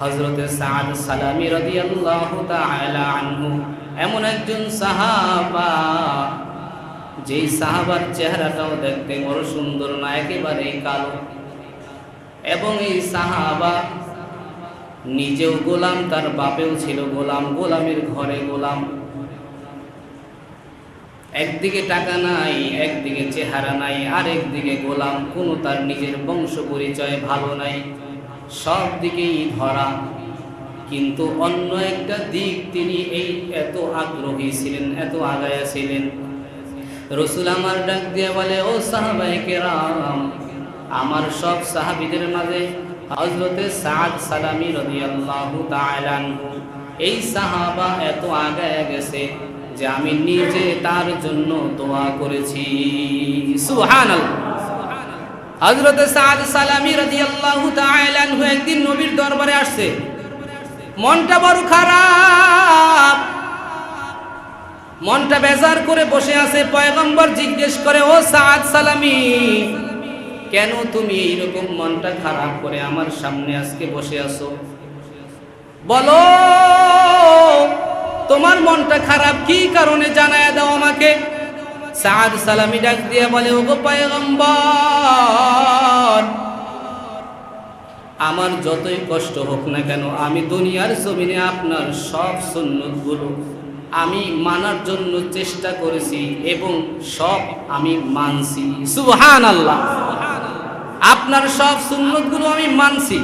হজরতে সাদ সালামি রাদিয়াল্লাহু তাআলা আনহু, এমন একজন সাহাবা, যেই সাহাবার চেহারাটাও দেখতে বড় সুন্দর না, একেবারেই কালো। এবং এই সাহাবা নিজেও গোলাম, তার বাপেও ছিল গোলাম, গোলামের ঘরে গোলাম। একদিকে টাকা নাই, একদিকে চেহারা নাই আর একদিকে গোলাম, কোনো তার নিজের বংশ পরিচয় ভালো নাই। সব দিকেই ধরা কিন্তু অন্য একটা দিক তিনি এই এত আগ্রহী ছিলেন, এত আগায়া ছিলেন। রসুল আমার ডাক দিয়ে বলে, ও সাহাবাই কেরাম, আমার সব সাহাবিদের মাঝে হজরতে সাদ সালামি রাদিয়াল্লাহু তাআলা আনহু, এই সাহাবা এত আগায় গেছে যে আমি নিজে তার জন্য দোয়া করেছি। সুবহানাল্লাহ। হযরতে সাদ সালামি রাদিয়াল্লাহু তাআলা আনহু একদিন নবীর দরবারে আসছে। মনটা বড় খারাপ। মনটা বেজার করে বসে আছে, পয়গম্বর জিজ্ঞেস করে, ও সাদ সালামি, কেন তুমি এইরকম মনটা খারাপ করে আমার সামনে আজকে বসে আছো? বলো, তোমার মনটা খারাপ কি কারণে জানায় দাও আমাকে? সাদ সালামি ডাক দিয়ে বলে, ওগো পয়গম্বর, আমার যতই কষ্ট হোক না কেন, আমি দুনিয়ার জমিনে আপনার সব সুন্নতগুলো আমি মানার জন্য চেষ্টা করেছি এবং সব আমি মানছি। সুবহান আল্লাহ আপনার সব সুন্নতগুলো আমি মানছি।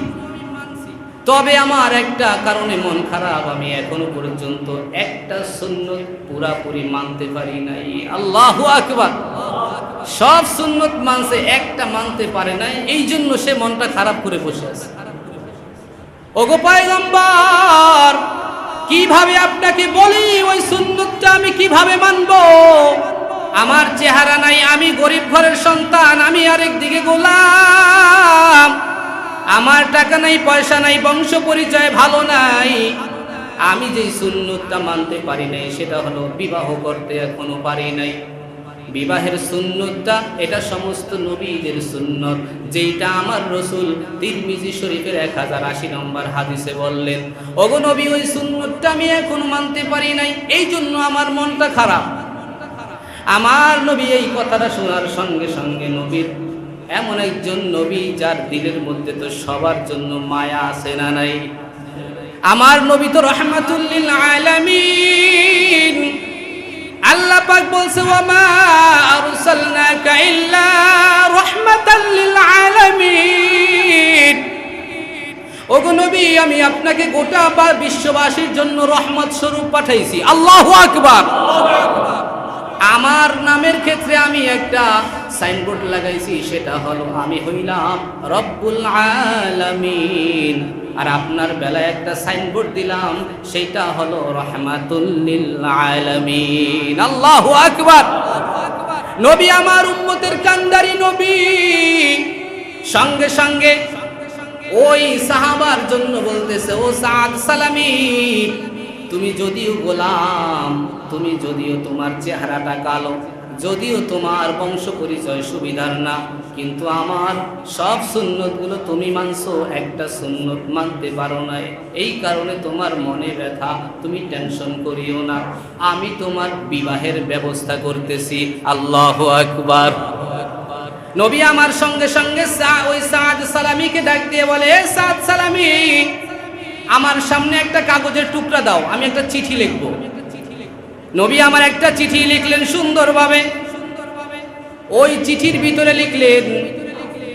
তবে আমার একটা কারণে মন খারাপ, আমি এখনও পর্যন্ত একটা সুন্নত পুরাপুরি মানতে পারি নাই। আল্লাহু আকবার। সব সুন্নত মানছে, একটা মানতে পারে নাই এই জন্য সে মনটা খারাপ করে বসে আছে। ওগো পয়গম্বর, কীভাবে আপনাকে বলি ওই সুন্নতটা আমি কীভাবে মানব? আমার চেহারা নাই, আমি গরিব ঘরের সন্তান, আমি আরেক দিকে গোলাম। আমার টাকা নাই, পয়সা নাই, বংশ পরিচয় ভালো নাই। আমি যেই সুন্নতটা মানতে পারি নাই, সেটা হলো বিবাহ করতে এখনও পারি নাই। বিবাহের সুন্নতটা, এটা সমস্ত নবীদের সুন্নত। যেইটা আমার রসুল তিরমিজি শরীফের এক হাজার আশি নম্বর হাদিসে বললেন, ওগো নবী, ওই সুন্নতটা আমি এখনও মানতে পারি নাই এই জন্য আমার মনটা খারাপ। আমার নবী এই কথাটা শোনার সঙ্গে সঙ্গে নবীর এমন একজন নবী যার দিলের মধ্যে তো সবার জন্য মায়া আছে না নাই? আমার নবী তো রহমাতুল্লিল আল্লাহ পাক বলছে ওগো নবী, আমি আপনাকে গোটা বা বিশ্ববাসীর জন্য রহমত স্বরূপ পাঠাইছি। আল্লাহু আকবার। আমার নামের ক্ষেত্রে আমি একটা সাইনবোর্ড লাগাইছি, সেটা হলো আমি হইলাম রব্বুল আলামিন। আর আপনার বেলায় একটা সাইনবোর্ড দিলাম, সেটা হলো রহমাতুল্লিল আলামিন। আল্লাহু আকবার! নবী আমার উম্মতের কান্দারি নবী। সঙ্গে সঙ্গে ওই সাহাবার জন্য বলতেছে, ও সাদ সালামি তুমি যদিও গোলাম, তুমি যদিও তোমার চেহারাটা কালো, যদিও তোমার বংশ পরিচয় সুবিধার না, কিন্তু আমার সব সুন্নতগুলো তুমি মানছো, একটা সুন্নত মানতে পারো না। এই কারণে তোমার মনে ব্যথা, তুমি টেনশন করিও না। আমি তোমার বিবাহের ব্যবস্থা করতেছি। আল্লাহ আকবার। নবী আমার সঙ্গে সঙ্গে ওই সাদ সালামিকে ডাক দিয়ে বলে, "এ সাদ সালামি আমার সামনে একটা কাগজের টুকরা দাও, আমি একটা চিঠি লিখব। নবী আমার একটা চিঠি লিখলেন সুন্দরভাবে। ওই চিঠির ভিতরে লিখলেন,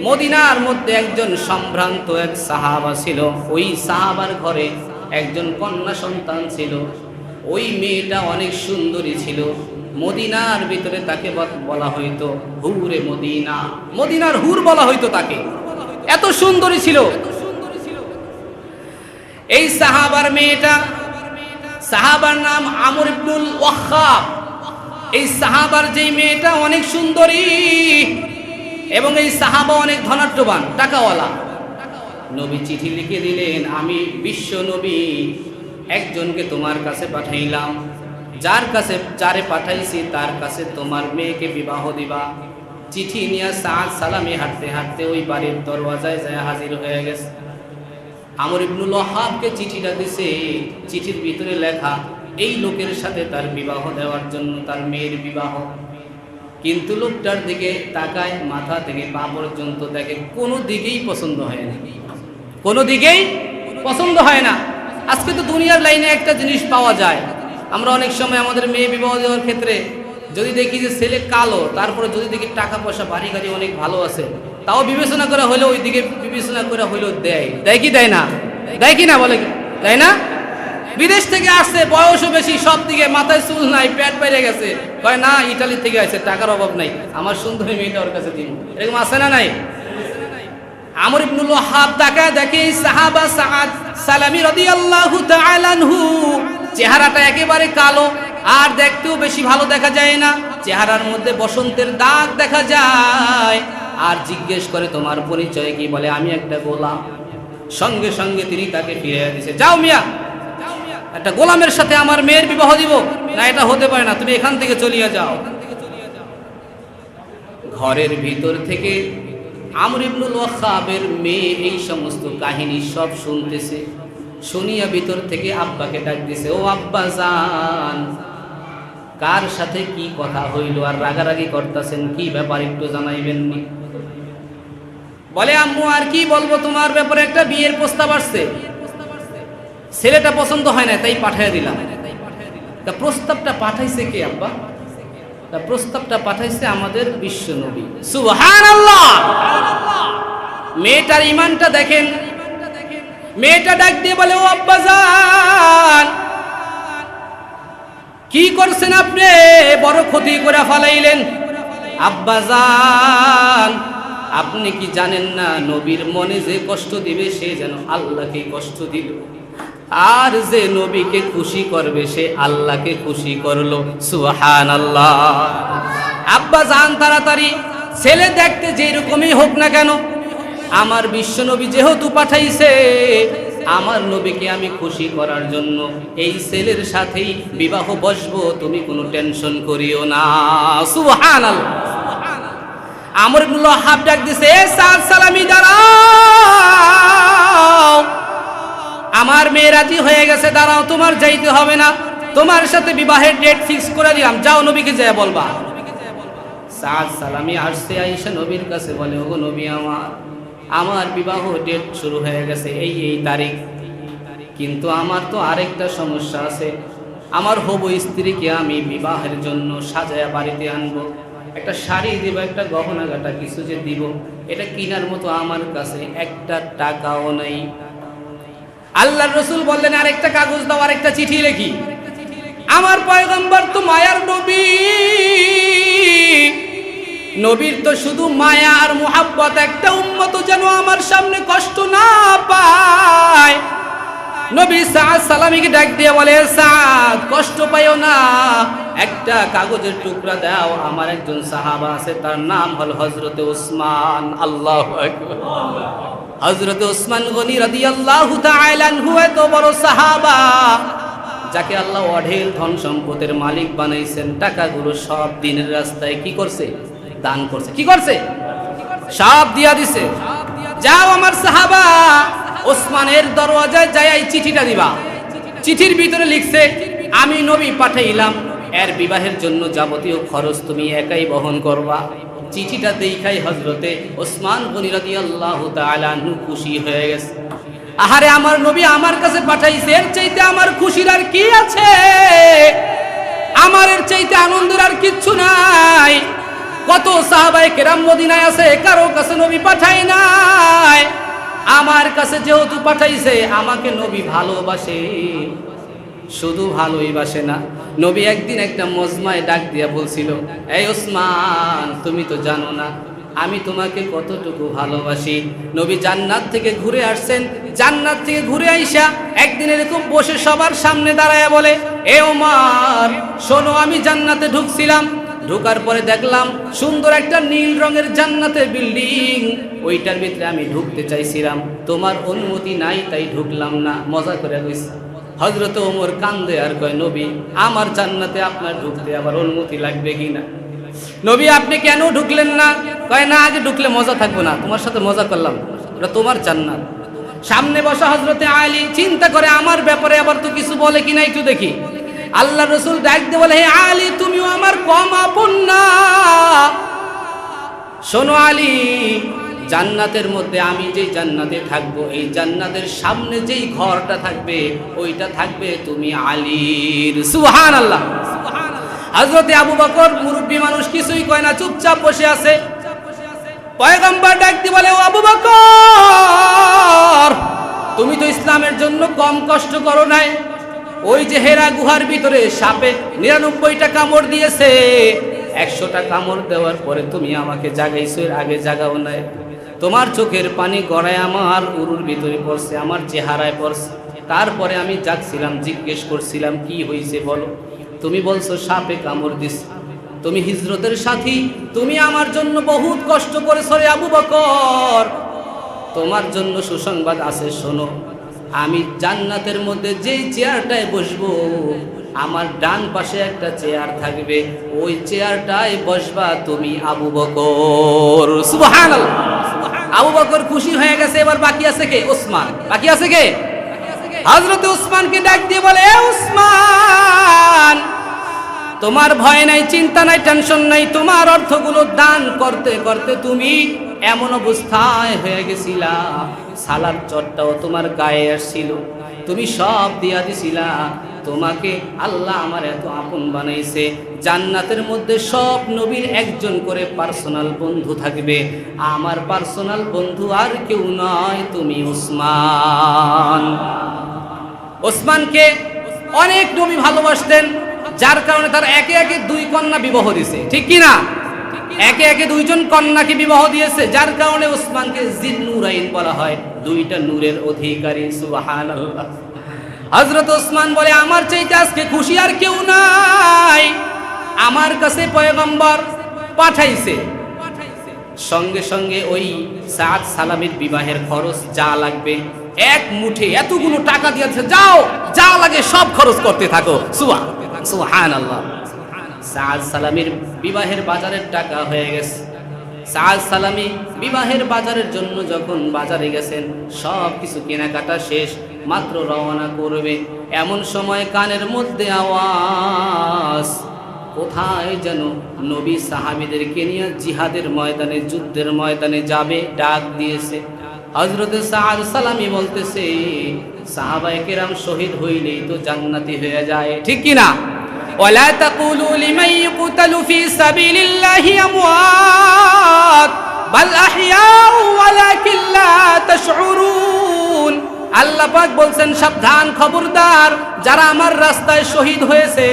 মদিনার মধ্যে একজন সম্ভ্রান্ত এক সাহাবা ছিল। ওই সাহাবার ঘরে একজন কন্যা সন্তান ছিল। ওই মেয়েটা অনেক সুন্দরী ছিল। মদিনার ভিতরে তাকে বলা হইতো হুরে মদিনা। মদিনার হুর বলা হইতো তাকে। এত সুন্দরী ছিল। এই সাহাবার মেয়েটা, সাহাবার নাম আমর ইবনুল ওয়াক্কাব। এই সাহাবার যেই মেয়েটা অনেক সুন্দরী এবং এই সাহাবা অনেক ধনাঢ্যবান, টাকাওয়ালা। নবী চিঠি লিখে দিলেন, আমি বিশ্ব নবী, একজনকে তোমার কাছে পাঠাইলাম। যার কাছে, যারে পাঠাইছি, তার কাছে তোমার মেয়েকে বিবাহ দিবা। চিঠি নিয়ে সাদ সালামি হাঁটতে হাঁটতে ওই বাড়ির দরওয়াজায় যায় হাজির হয়ে গেছে। আমর ইবনুল ওয়াহাবকে চিঠিটা দিছে। চিঠির ভিতরে লেখা, এই লোকের সাথে তার বিবাহ দেওয়ার জন্য তার মেয়ের বিবাহ। কিন্তু লোকটার দিকে তাকায়, মাথা থেকে পা পর্যন্ত দেখে কোনো দিকেই পছন্দ হয় না। কোনো দিকেই পছন্দ হয় না। আজকে তো দুনিয়ার লাইনে একটা জিনিস পাওয়া যায়। আমরা অনেক সময় আমাদের মেয়ে বিবাহ দেওয়ার ক্ষেত্রে যদি দেখি যে ছেলে কালো, তারপরে যদি দেখি টাকা পয়সা বাড়ি গাড়ি অনেক ভালো আছে তাও বিবেচনা করা হলেও ওই দিকে বিবেচনা করা হলেও দেয়। দেয় কি, দেয় না? দেয় কি না বলে কি? দেয় না? বিদেশ থেকে আসছে, বয়সও বেশি সব দিকে মাথায় চুল নাই প্যাট বেড়ে গেছে। কয়, না, ইটালি থেকে আসছে, টাকার অভাব নাই। আমার সুন্দরী মেয়েটা ওর কাছে দিন এরকম আছে না নাই? আমর ইবনুল ওয়াহাব তাকায় দেখে সাহাবা সাআদ সালামি রাদিয়াল্লাহু তাআলা আনহু। চেহারাটা একেবারে কালো, আর দেখতেও বেশি ভালো দেখা যায় না। চেহারার মধ্যে বসন্তের দাগ দেখা যায়। আর জিজ্ঞেস করে, তোমার পরিচয় কি? বলে, আমি একটা গোলাম। সঙ্গে সঙ্গে তিনি তাকে ফিরিয়ে দিছে, যাও মিয়া, একটা গোলামের সাথে আমার মেয়ের বিবাহ দিব। না, এটা হতে পারে না, তুমি এখান থেকে চলিয়ে যাও। ঘরের ভিতর থেকে আমর ইবনুল ওয়াখাবের মেয়ে এই সমস্ত কাহিনী সব শুনতেছে। শুনিয়া ভিতর থেকে আব্বাকে ডাক দিছে, ও আব্বা জান, কার সাথে কি কথা হইল? আর রাগারাগি করতেছেন, কি ব্যাপার একটু জানাইবেন নি? বলে, আম্মু, আর কি বলব? তোমার ব্যাপারে একটা বিয়ের প্রস্তাব আসছে। ছেলেটা পছন্দ হয় না তাই পাঠিয়ে দিলাম। তা প্রস্তাবটা পাঠাইছে কে, আব্বা? তা প্রস্তাবটা পাঠাইছে আমাদের বিশ্ব নবী মেয়েটার ইমানটা দেখেন। মেয়েটা ডাক দিয়ে বলে, ও আব্বাজান কি করছেন আপনি? বড় ক্ষতি করে ফালাইলেন। আব্বাজান আপনি কি জানেন না নবীর মনে যে কষ্ট দিবে সে যেন আল্লাহকে কষ্ট দিল? আর যে নবীকে খুশি করবে সে আল্লাহকে খুশি করল। সুহান আল্লাহ আব্বা যান তাড়াতাড়ি, ছেলে দেখতে যেরকমই হোক না কেন, আমার বিশ্ব নবী যেহেতু পাঠাইছে, আমার নবীকে আমি খুশি করার জন্য এই ছেলের সাথেই বিবাহ বসবো, তুমি কোনো টেনশন করিও না। সুহান আল্লাহ আমর ইবনুল হাফ ডাক দিছে, এ সাদ সালামি, দাঁড়াও। আমার মেয়ে রাজি হয়ে গেছে, দাঁড়াও, তোমার যাইতে হবে না। তোমার সাথে বিবাহের ডেট ফিক্স করে দিলাম। যাও, নবীকে যায় বলবা। সাদ সালামি আসছে আইসা নবীর কাছে বলে, ওগো নবী আমার আমার বিবাহ ডেট শুরু হয়ে গেছে, এই এই তারিখ। কিন্তু আমার তো আরেকটা সমস্যা আছে। আমার হবু স্ত্রীকে আমি বিবাহের জন্য সাজায়া বাড়িতে আনব। একটা শাড়ি দিব, একটা গহনা গাটা কিছু যে দিব, এটা কেনার মতো আমার কাছে একটা টাকাও নাই। আল্লাহ রসুল বললেন, আরেকটা কাগজ দাও, আরেকটা চিঠি লেখি। আমার পয়গম্বর তো মায়ার নবী। নবীর তো শুধু মায়া আর মোহাব্বত, একটা উম্মত যেন আমার সামনে কষ্ট না পায়। নবী সাদ সালামিকে ডাক দিয়ে বলে সাদ কষ্ট পাইও না। একটা কাগজের টুকরা দাও, আমার একজন সাহাবা আছে, তার নাম হল হজরতে ওসমান। আল্লাহ হজরত ওসমান গনি রাদি আল্লাহ তাআলাহু এত বড় সাহাবা, যাকে আল্লাহ অঢেল ধন সম্পদের মালিক বানাইছেন, টাকাগুলো সব দিনের রাস্তায় কি করছে? দান করছে। কি করছে? সব দিয়া দিছে। যাও আমার সাহাবা ওসমানের দরওয়াজায় যাই চিঠিটা দিবা। চিঠির ভিতরে লিখছে, আমি নবী পাঠাইলাম, এর বিবাহের জন্য যাবতীয় খরচ তুমি একাই বহন করবা। চিঠিটা দেখাই হজরতে ওসমান গনি রাদিয়াল্লাহু তাআলা খুশি হয়ে গেছে। আহারে, আমার নবী আমার কাছে পাঠাইছে, এর চাইতে আমার খুশির আর কি আছে? আমার এর চাইতে আনন্দের আর কিচ্ছু নাই। কত সাহাবাই কেরাম মদিনায় আছে, কারও কাছে নবী পাঠাই নাই। আমার কাছে যেহেতু পাঠাইছে, আমাকে নবী ভালোবাসে। শুধু ভালোই বাসে না, নবী একদিন একটা মজমায় ডাক দিয়া বলছিল, এই ওসমান, তুমি তো জানো না, আমি তোমাকে কতটুকু ভালোবাসি। নবী জান্নাত থেকে ঘুরে আসছেন, জান্নাত থেকে ঘুরে আইসা একদিন এরকম বসে সবার সামনে দাঁড়ায় বলে, এ ওমার, শোনো, আমি জান্নাতে ঢুকছিলাম ঢোকার পরে দেখলাম সুন্দর একটা নীল রঙের জান্নাতের বিল্ডিং। ওইটার ভিতরে আমি ঢুকতে চাইছিলাম। তোমার অনুমতি নাই, তাই ঢুকলাম না। মজা করে কইছি হজরত ওমর কান্দে আর কয়, নবী, আমার জান্নাতে আপনার ঢুকতে আবার অনুমতি লাগবে কি না? নবী, আপনি কেন ঢুকলেন না? কয়, না, আগে ঢুকলে মজা থাকব না। তোমার সাথে মজা করলাম। ওটা তোমার জান্নাত। সামনে বসা হজরতে আলী। চিন্তা করে আমার ব্যাপারে আবার তো কিছু বলে কিনা একটু দেখি। আল্লাহ রসুল ডাক দিয়ে বলে, হে আলী, তুমিও আমার কম আপন না। শোনো আলী, জান্নাতের মধ্যে আমি যেই জান্নাতে থাকব, এই জান্নাতের সামনে যেই ঘরটা থাকবে, ওইটা থাকবে তুমি আলীর। সুহান আল্লাহ হজরতে আবু বকর মুরব্বী মানুষ কিছুই কয় না, চুপচাপ বসে আছে। পয়গম্বর ডাকতে বলে, ও আবু বকর, তুমি তো ইসলামের জন্য কম কষ্ট করো নাই। ওই যে হেরা গুহার ভিতরে সাপে নিরানব্বইটা কামড় দিয়েছে। একশোটা কামড় দেওয়ার পরে তুমি আমাকে জাগাইছো, এর আগে জাগাও নাই। তোমার চোখের পানি গড়ায় আমার উরুর ভিতরে পড়ছে, আমার চেহারায় পড়ছে। তারপরে আমি যাচ্ছিলাম জিজ্ঞেস করছিলাম, কি হয়েছে বলো? তুমি বলছো, সাপে কামড় দিস তুমি হিজরতের সাথী, তুমি আমার জন্য বহুত কষ্ট করে সরে আবু বকর। তোমার জন্য সুসংবাদ আছে, শোনো। আমি জান্নাতের মধ্যে যেই চেয়ারটায় বসবো, আমার ডান পাশে একটা চেয়ার থাকবে। ওই চেয়ারটায় বসবা তুমি আবু বকর। আবু বকর খুশি হয়ে গেছে, এবার বাকি আছে কে? ওসমান। বাকি আছে কে? হযরত ওসমানকে ডাক দিয়ে বলে ওসমান, তোমার ভয় নাই, চিন্তা নাই, টেনশন নাই, তোমার অর্থগুলো দান করতে করতে তুমি এমন অবস্থায় হয়ে গেছিলা। সালার চটটাও তোমার গায়ে আসছিল। তুমি সব দিয়া দিছিলা। তোমাকে আল্লাহ আমার এত আপন বানাইছে। জান্নাতের মধ্যে সব নবীর একজন করে পার্সোনাল বন্ধু থাকবে। আমার পার্সোনাল বন্ধু আর কেউ নয়, তুমি উসমান ওসমানকে অনেক নবী ভালোবাসতেন, যার কারণে তার একে একে দুই কন্যা বিবাহ দিছে। ঠিক কি না একে একে দুইজন কন্যাকে বিবাহ দিয়েছে, যার কারণে ওসমানকে জিন নুরাইন বলা হয়। দুইটা নূরের অধিকারী, সুবহানাল্লাহ। হযরত ওসমান বলে, আমার চাইতে আজকে খুশি আর কেউ নাই। আমার কাছে পয়গম্বর পাঠাইছে। সঙ্গে সঙ্গে ওই সাত সালামের বিবাহের খরচ যা লাগবে, এক মুঠে এতগুলো টাকা দিয়েছে, যাও, যা লাগে সব খরচ করতে থাকো। সুয়া সুহান আল্লাহ সাদ সালামের বিবাহের বাজারের টাকা হয়ে গেছে। সাদ সালামি বিবাহের বাজারের জন্য যখন বাজারে গেছেন, সব কিছু কেনাকাটা শেষ, মাত্র রওনা করবে। এমন সময় কানের মধ্যে আওয়াজ, কোথায় যেন নবী সাহাবিদেরকে নিয়ে জিহাদের ময়দানে, যুদ্ধের ময়দানে যাবে ডাক দিয়েছে। হজরত সাদ সালামি বলতেছে, সাহাবায়ে কেরাম শহীদ হইলেই তো জান্নাতি হয়ে যায়। ঠিক কি না? ولا تقولوا لمن يقتل في سبيل الله أموات بل أحياء ولكن لا تشعرون আল্লাহ পাক বলছেন সাবধান খবরদার যারা আমার রাস্তায় শহীদ হয়েছে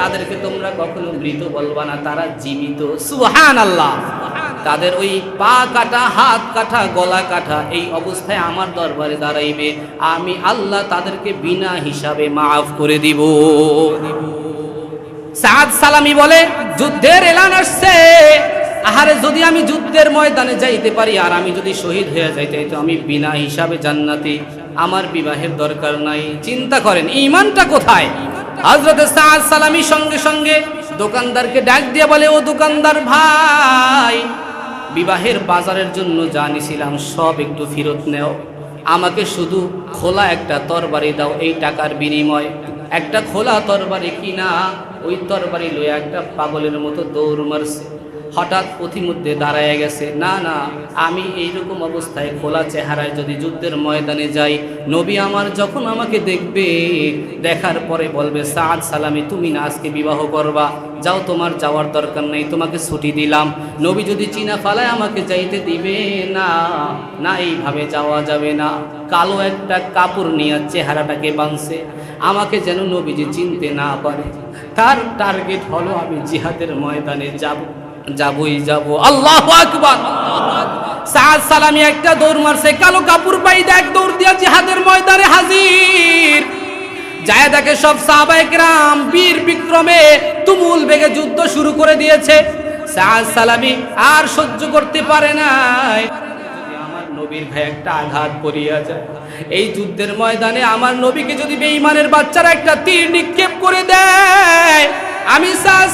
তাদেরকে তোমরা কখনো মৃত বলবা না তারা জীবিত সুহান আল্লাহ তাদের ওই পা কাটা হাত কাটা গলা কাটা এই অবস্থায় আমার দরবারে দাঁড়াইবে আমি আল্লাহ তাদেরকে বিনা হিসাবে মাফ করে দিব সাদ সালামি বলে, যুদ্ধের এলান আসছে। আহারে, যদি আমি যুদ্ধের ময়দানে যাইতে পারি, আর আমি যদি শহীদ হয়ে যাইতে তো আমি বিনা হিসাবে জান্নাতি। আমার বিবাহের দরকার নাই। চিন্তা করেন ইমানটা কোথায়? হজরত সাদ সালামি সঙ্গে সঙ্গে দোকানদারকে ডাক দিয়ে বলে, ও দোকানদার ভাই, বিবাহের বাজারের জন্য জানিছিলাম সব একটু ফেরত নেও। আমাকে শুধু খোলা একটা তরবারি দাও এই টাকার বিনিময়। একটা খোলা তরবারি কিনা ওই তরবারি লয়ে একটা পাগলের মতো দৌড় মারছে। হঠাৎ পথিমধ্যে দাঁড়ায় গেছে, না না, আমি এইরকম অবস্থায় খোলা চেহারায় যদি যুদ্ধের ময়দানে যাই, নবী আমার যখন আমাকে দেখবে, দেখার পরে বলবে, সাদ সালামি, তুমি না আজকে বিবাহ করবা, যাও তোমার যাওয়ার দরকার নেই, তোমাকে ছুটি দিলাম। নবী যদি চীনা ফালায় আমাকে যাইতে দিবে, না না, এইভাবে যাওয়া যাবে না। কালো একটা কাপড় নিয়ে চেহারাটাকে বাঁধছে। আমাকে যেন নবীজি চিনতে না পারে। তার টার্গেট হলো আমি জিহাদের ময়দানে যাব, যাবই যাব। আল্লাহ আকবার সাদ সালামি একটা দৌড় মারছে, কালো কাপড় পাই এক দৌড় দিয়া জিহাদের ময়দানে হাজির। যায় দেখে সব সাহাবাইকরাম বীর বিক্রমে তুমুল বেগে যুদ্ধ শুরু করে দিয়েছে। সাদ সালামি আর সহ্য করতে পারে নাই। আমার নবীর ভাই একটা আঘাত করিয়া যায় এই যুদ্ধের ময়দানে আমার নবীকে যদি বেঈমানের বাচ্চারা একটা তীর নিক্ষেপ করে দেয়, আমি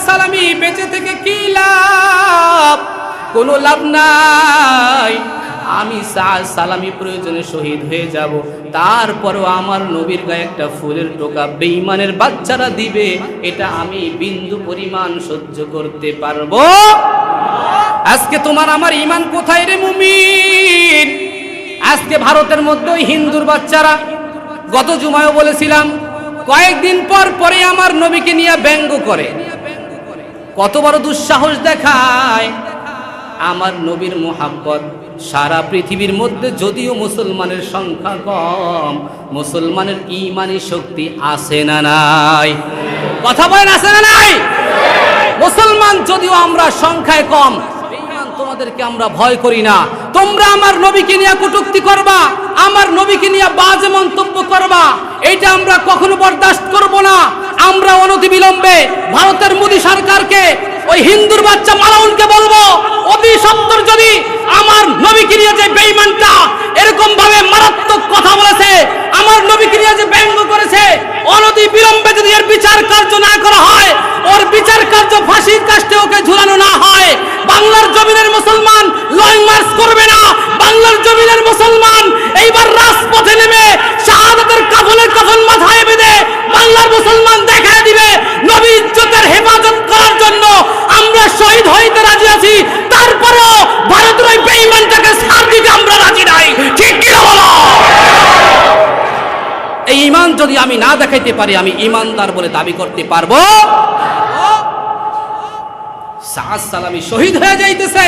সালামি বেঁচে থেকে কি লাভ? কোনো লাভ নাই। আমি সালামি প্রয়োজনে শহীদ হয়ে যাব। তারপরও আমার নবীর গায়ে একটা ফুলের টোকা বেঈমানের বাচ্চারা দিবে, এটা আমি বিন্দু পরিমাণ সহ্য করতে পারব। আজকে তোমার আমার ইমান কোথায় রে মুমিন? আজকে ভারতের মধ্যে হিন্দুর বাচ্চারা, গত জুমায়ও বলেছিলাম, কয়েকদিন পর পরে আমার নবীকে নিয়ে ব্যঙ্গ করে। কত বড় দুঃসাহস দেখায় আমার নবীর মোহাব্বত। সারা পৃথিবীর মধ্যে যদিও মুসলমানের সংখ্যা কম, মুসলমানের ইমানি শক্তি আছে না নাই? কথা বলেন, আছে না নাই? মুসলমান যদিও আমরা সংখ্যায় কম তোমাদেরকে আমরা ভয় করি না। তোমরা আমার নবীকে নিয়ে কটূক্তি করবা, আমার নবীকে নিয়ে বাজে মন্তব্য করবা। এটা আমরা কখনো বরদাস্ত করব না। আমরা অনতিবিলম্বে ভারতের মোদী সরকারকে, ওই হিন্দুর বাচ্চা মালাউনকে বলব অতি সত্তর যদি আমার নবীকে নিয়ে যে বেঈমানটা এরকম ভাবে মারাত্মক কথা বলেছে, আমার নবীকে নিয়ে যে ব্যঙ্গ করেছে অনতি বিলম্বে যদি এর বিচার কার্য না করা হয়, ওর বিচার কার্য ফাঁসির কাষ্টে ওকে ঝুলানো না হয় বাংলার জমিনের মুসলমান লং মার্চ করবে না। বাংলার জমিনের মুসলমান এইবার রাজপথে নেমে শাহাদাতের কাফনের কাফন মাথায় বেঁধে বাংলার মুসলমান দেখায় দিবে নবী ইজ্জতের হেফাজত করার জন্য। আমরা শহীদ হইতে রাজি আছি, তারপরেও ভারতের ওই বেঈমানটাকে ছাড় দিতে আমরা রাজি নাই। ঠিক কি বলো? এই ইমান যদি আমি না দেখাইতে পারি, আমি ইমানদার বলে দাবি করতে পারব? সাজ সালামি শহীদ হয়ে যাইতেছে।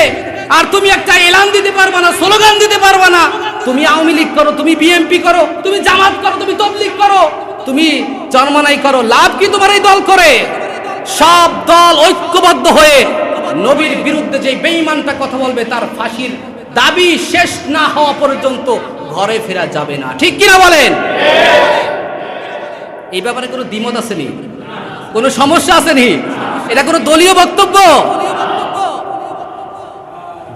আর তুমি একটা এলান দিতে পারবা না, স্লোগান দিতে পারবা না। তুমি আওয়ামী লীগ করো, তুমি বিএমপি করো, তুমি জামাত করো, তুমি তবলিগ করো, তুমি জন্মানাই করো। লাভ কি তোমার এই দল করে? সব দল ঐক্যবদ্ধ হয়ে নবীর বিরুদ্ধে যে বেঈমানটা কথা বলবে, তার ফাঁসির দাবি শেষ না হওয়া পর্যন্ত ঘরে ফেরা যাবে না। ঠিক কিনা বলেন? এই ব্যাপারে কোনো দ্বিমত আসেনি? কোনো সমস্যা আসেনি? এটা কোনো দলীয় বক্তব্য?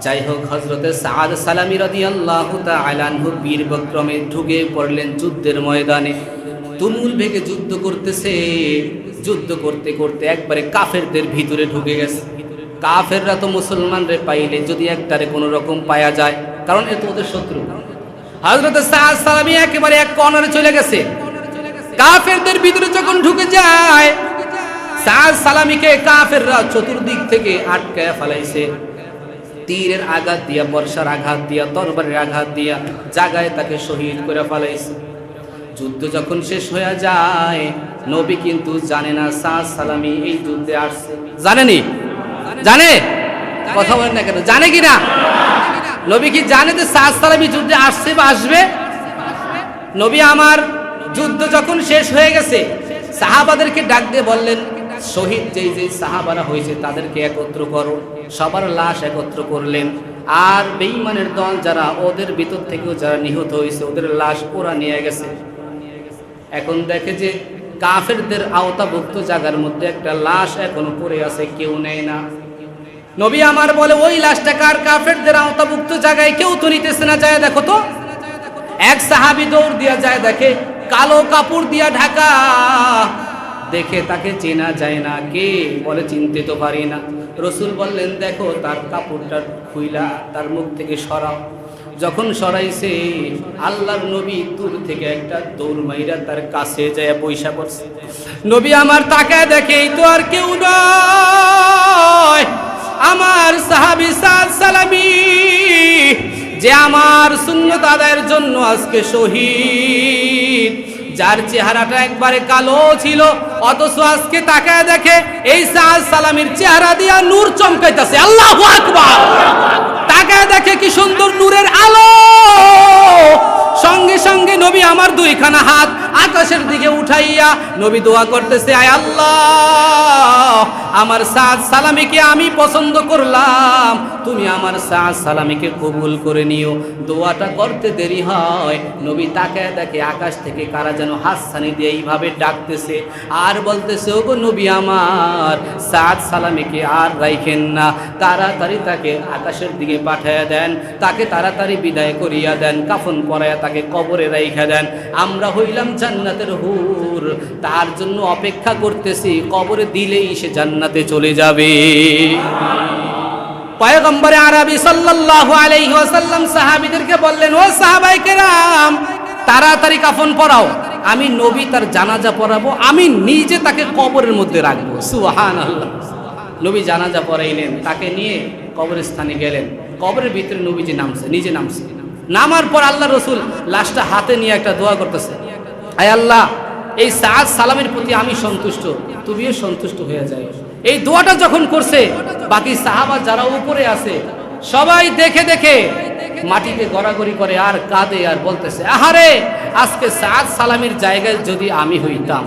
যাই হোক হজরতে সাদ সালামি রদি আল্লাহ আলানহু বীর বক্রমে ঢুকে পড়লেন যুদ্ধের ময়দানে। তুমুল ভেগে যুদ্ধ করতেছে। যুদ্ধ করতে করতে একবারে কাফেরদের ভিতরে ঢুকে গেছে। কাফেররা তো মুসলমানরে পাইলে যদি একটারে কোনো রকম পায়া যায়, কারণ এ তো ওদের শত্রু। হজরতে সাদ সালামি একেবারে এক কর্নারে চলে গেছে। কাফেরদের ভিতরে যখন ঢুকে যায় সাদ সালামিকে কাফেররা চতুর্দিক থেকে আটকায় ফেলাইছে। তীরের আঘাত দিয়া, বর্ষার আঘাত দিয়া, তরবারের আঘাত দিয়া জাগায় তাকে শহীদ করে ফেলাইছে। যুদ্ধ যখন শেষ হয়ে যায়, নবী কিন্তু জানে না সাদ সালামি, এই যুদ্ধে আসছে। জানেনি জানে? কথা বলেন না কেন? জানে কি না? নবী কি জানে যে সাদ সালামি যুদ্ধে আসছে বা আসবে? নবী আমার যুদ্ধ যখন শেষ হয়ে গেছে, সাহাবাদেরকে ডাক দিয়ে বললেন, শহীদ যেই যেই সাহাবারা হয়েছে তাদেরকে একত্র করো। সবার লাশ একত্র করলেন। আর বেঈমানের দল যারা, ওদের ভিতর থেকেও যারা নিহত হয়েছে, ওদের লাশ ওরা নিয়ে গেছে। এখন দেখে যে কাফেরদের আওতাভুক্ত জায়গার মধ্যে একটা লাশ এখনও পড়ে আছে, কেউ নেয় না। নবী আমার বলে, ওই লাশটা কার? কাফেরদের আওতাভুক্ত জায়গায় কেউ তো নিতেছে না, যায় দেখো তো। এক সাহাবি দৌড় দিয়া যায় দেখে, কালো কাপড় দিয়া ঢাকা। দেখে তাকে চেনা যায় না, কে? বলে, চিনতে তো পারি না। রসুল বললেন, দেখো, তার কাপড়টা খুইলা, তার মুখ থেকে সরাও। যখন সরাইছে, আল্লাহর নবী দূর থেকে একটা দৌড় মাইরা তার কাছে যায় পয়সা করছে নবী আমার তাকে দেখে, এই তো আর কেউ আমার সাহাবি সালামি, যে আমার সুন্নত আদায়ের জন্য আজকে শহীদ। যার চেহারাটা একবারে কালো ছিল, অথচ আজকে তাকায় দেখে এই সাহাজ সালামের চেহারা দিয়া নূর চমকাইতেছে। আল্লাহ আকবার! তাকায় দেখে কি সুন্দর নূরের আলো! সঙ্গে সঙ্গে নবী আমার দুইখানা হাত আকাশের দিকে উঠাইয়া নবী দোয়া করতেছে, আয় আল্লাহ, আমার সাদ সালামিকে আমি পছন্দ করলাম। তুমি আমার সাদ সালামিকে কবুল করে নিও। দোয়াটা করতে দেরি হয়। নবী তাকে দেখে আকাশ থেকে কারা যেন হাতছানি দিয়ে এইভাবে ডাকতেছে। আর বলতেছে, ওগো নবী আমার, সাদ সালামিকে আর রাইখেন না। তাড়াতাড়ি তাকে আকাশের দিকে পাঠাইয়া দেন। তাকে তাড়াতাড়ি বিদায় করিয়া দেন। কাফন পরাইয়া তাকে কবরে রাইখা দেন। আমরা হইলাম জান্নাতের হুর। তার জন্য অপেক্ষা করতেছি, কবরে দিলেই সে জান্নাতে চলে যাবে। পয়গম্বরে আরবি সাল্লাল্লাহু আলাইহি ওয়াসাল্লাম বললেন, ও সাহাবায়ে কেরাম, তাড়াতাড়ি কাফন পরাও, আমি নবী তার জানাজা পড়াবো আমি নিজে তাকে কবরের মধ্যে রাখব। সুবহানাল্লাহ। নবী জানাজা পড়াইলেন তাকে নিয়ে কবরস্থানে গেলেন। কবরের ভিতরে নবীজি নামছে, নিজে নামছে। নামার পর আল্লাহ রসুল লাশটা হাতে নিয়ে একটা দোয়া করতেছে, আয় আল্লাহ এই সাদ সালামের প্রতি আমি সন্তুষ্ট, তুমিও সন্তুষ্ট হয়ে যায় এই দোয়াটা যখন করছে, বাকি সাহাবা যারা উপরে আছে, সবাই দেখে দেখে মাটিতে গড়াগড়ি করে আর কাঁদে আর বলতেছে, আহারে, আজকে সাদ সালামের জায়গায় যদি আমি হইতাম।